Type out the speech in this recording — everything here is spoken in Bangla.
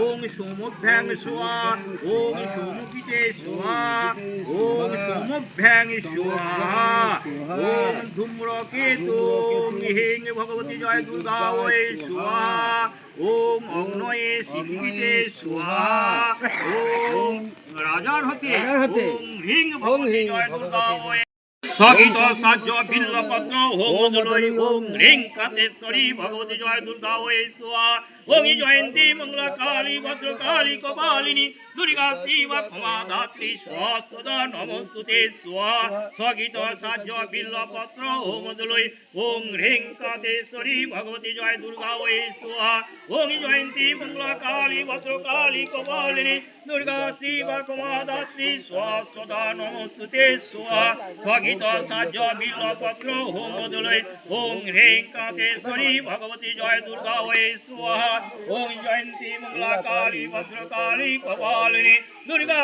ওং সমুভ্যাং স্বা ওং সমুপিতে স্বা ওং সমুভ্যাং স্বা ওং ধূম্রকেতু হিং ভগবতী জয় দুর্গা ওই স্বা ওম অগ্নয়ে সিদ্ধিতে স্বা ওম রাজার হতে। ওম হ্রিং ভগবতী জয় দুর্গা ওই স্থগিত সাহায্য বিল্লপত্র হোম জলই ওম হ্রিং ভগবতী জয় দুর্গা ওই সোয়া ওম জয়ন্তী মঙ্গলা কালী ভদ্র কালী কপালিনী, দুর্গা শিবা ক্ষমা ধাত্রী সহস্রদা নমস্তুতে সোয়া স্থগিত সাহায্য বিল্লপত্র হোম জলই ওম হ্রিং কাতেশ্বরী ভগবতী জয় দুর্গা ওই সোয়া ওম জয়ন্তী মঙ্গলা কালী ভদ্র কালী কপালিনী, দুর্গা শিবা ক্ষমা ধাত্রী সহস্রদা নমস্তুতে সোয়া স্থগিত সাহায্য বিল্লপত্র হোম দলয় ওং হ্রিং কাকেশ্বরী ভগবতী জয় দুর্গা ওই সুহা ওং জয়ন্তী মঙ্গলা কালী ভদ্রকালী কপালিনী দুর্গা